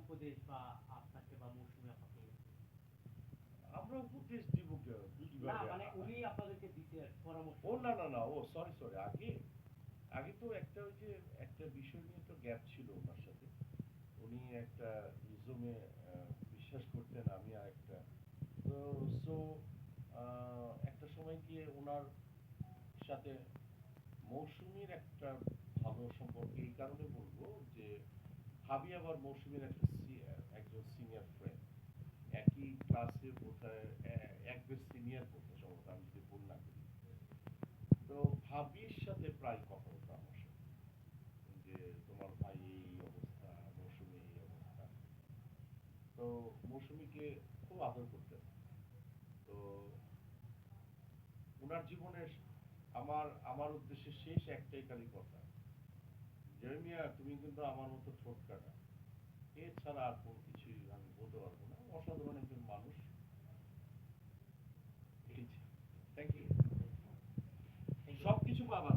উপদেশ বা আপনাকে বা মৌসুমী আপনাকে আমরা উপদেশ দিব কে- না কীভাবে? মানে উনি আপনাদেরকে দিতে পরামর্শ ও না না না ও সরি সরি আগে আগে তো একটা ওই যে একটা বিষয় নিয়ে তো গ্যাপ ছিল ওনার সাথে। উনি একটা ইজমে বিশ্বাস করতেন আমি আর একটা। তো সো একটা সময় গিয়ে ওনার সাথে মৌসুমীর একটা ভালো সম্পর্ক এই কারণে বলব ভাবি আবার মৌসুমীর একটা একজন সিনিয়র ফ্রেন্ড একই ক্লাসে সিনিয়র সম্ভবত আমি যদি ভুল না করি। তো ভাবির সাথে প্রায় যে তোমার ভাই এই অবস্থা, মৌসুমি এই অবস্থা। তো মৌসুমিকে খুব আদর করতেন। তো ওনার জীবনের আমার আমার উদ্দেশ্যে শেষ একটাই খালি কথা। জয়মিয়া তুমি কিন্তু আমার মতো ঠোঁট কাটা। এছাড়া আর কোনো কিছুই আমি বলতে পারব না। অসাধারণ একজন মানুষ। থ্যাংক ইউ সব কিছু পাবা।